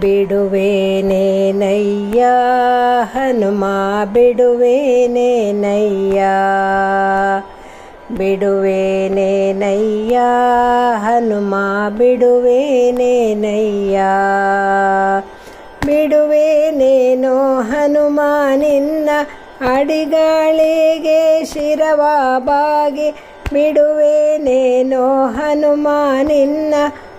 ಬಿಡುವೇನೇನಯ್ಯ ಹನುಮ ಬಿಡುವೇನೇನಯ್ಯ ಬಿಡುವೇನೇನಯ್ಯ ಹನುಮ ಬಿಡುವೇನೇನಯ್ಯ ಬಿಡುವೇನೇನೋ ಹನುಮ ನಿನ್ನ ಅಡಿಗಾಳಿಗೆ ಶಿರವ ಬಾಗಿ ಬಿಡುವೇನೇನೋ ಹನುಮ ನಿನ್ನ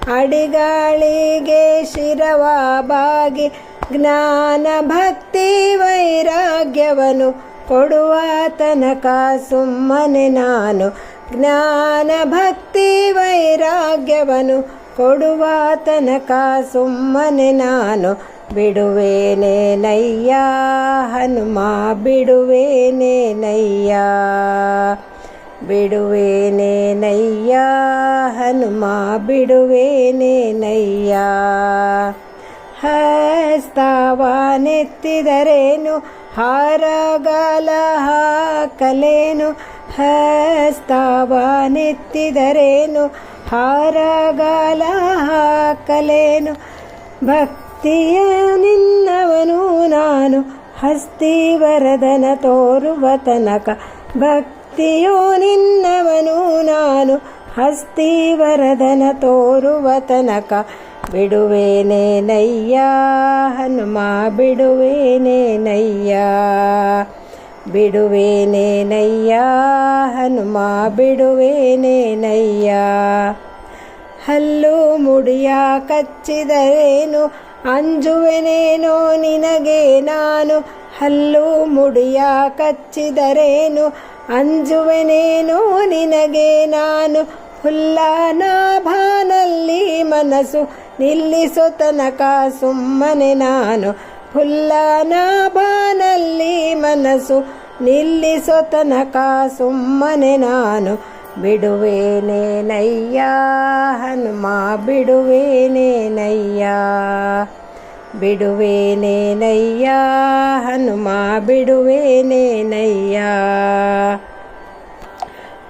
ಅಡಿಗಾಳಿಗೆ ಶಿರವ ಬಾಗಿ ಜ್ಞಾನ ಭಕ್ತಿ ವೈರಾಗ್ಯವನು ಕೊಡುವ ತನಕ ಸುಮ್ಮನೆ ನಾನು ಜ್ಞಾನ ಭಕ್ತಿ ವೈರಾಗ್ಯವನು ಕೊಡುವ ತನಕ ಸುಮ್ಮನೆ ನಾನು ಬಿಡುವೇನೇನಯ್ಯ ಹನುಮ ಬಿಡುವೇನೇನಯ್ಯ ಬಿಡುವೇನೇನಯ್ಯ ಹನುಮ ಬಿಡುವೇನೇನಯ್ಯ ಹಸ್ತವನೆತ್ತಿದರೇನು ಹಾರಗಾಲ ಹಾಕಲೇನು. ಹಸ್ತವನೆತ್ತಿದರೇನು ಹಾರಗಾಲ ಹಾಕಲೇನು. ಭಕ್ತಿಯ ನಿನ್ನವನು ನಾನು ಹಸ್ತಿವರದನ ತೋರುವ ತನಕ ಭಕ್ತಿಯೋ ನಿನ್ನವನು ನಾನು ಹಸ್ತಿ ವರದನ ತೋರುವ ತನಕ ಬಿಡುವೇನೇನಯ್ಯ ಹನುಮ ಬಿಡುವೇನೇನಯ್ಯ ಬಿಡುವೇನೇನಯ್ಯ ಹನುಮ ಬಿಡುವೇನೇನಯ್ಯ ಹಲ್ಲು ಮುಡಿಯ ಕಚ್ಚಿದರೇನು ಅಂಜುವೆನೇನೋ ನಿನಗೆ ನಾನು ಹಲ್ಲು ಮುಡಿಯ ಕಚ್ಚಿದರೇನು? ಅಂಜುವೆನೇನೋ ನಿನಗೆ ನಾನು ಹುಲ್ಲನಾಭಾನಲ್ಲಿ ಮನಸ್ಸು ನಿಲ್ಲಿಸೋ ತನಕ ಸುಮ್ಮನೆ ನಾನು ಹುಲ್ಲನಾಭಾನಲ್ಲಿ ಮನಸ್ಸು ನಿಲ್ಲಿಸೋ ತನಕ ಸುಮ್ಮನೆ ನಾನು ಬಿಡುವೇನೇನಯ್ಯ ಹನುಮ ಬಿಡುವೇನೇನಯ್ಯ ಬಿಡುವೇನೇನಯ್ಯ ಹನುಮ ಬಿಡುವೇನೇನಯ್ಯ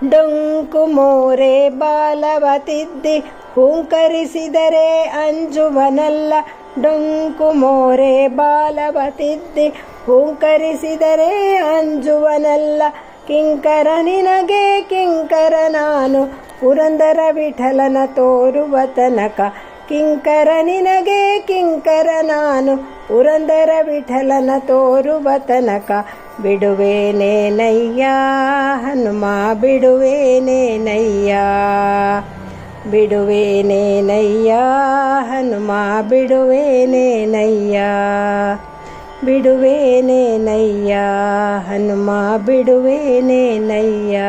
ಡೊಂಕು ಮೋರೆ ಬಾಲವತಿದ್ದಿ, ಹೂಂಕರಿಸಿದರೆ ಅಂಜುವನಲ್ಲ. ಡೊಂಕು ಮೋರೆ ಬಾಲವತಿದ್ದಿ, ಹೂಂಕರಿಸಿದರೆ ಅಂಜುವನಲ್ಲ. ಕಿಂಕರ ನಿನಗೆ ಕಿಂಕರ ನಾನು. ಪುರಂದರ ವಿಠಲನ ತೋರುವ ತನಕ ಕಿಂಕರ ನಿನಗೆ ಕಿಂಕರ ನಾನು. ಪುರಂದರ ವಿಠಲನ ತೋರುವ ತನಕ ಬಿಡುವೇನೇನಯ್ಯ ಹನುಮ ಬಿಡುವೇನೇನಯ್ಯ ಬಿಡುವೇನೇನಯ್ಯ ಹನುಮ ಬಿಡುವೇನೇನಯ್ಯ ಬಿಡುವೇನೇನಯ್ಯ? ಹನುಮ ಬಿಡುವೇನೇನಯ್ಯ?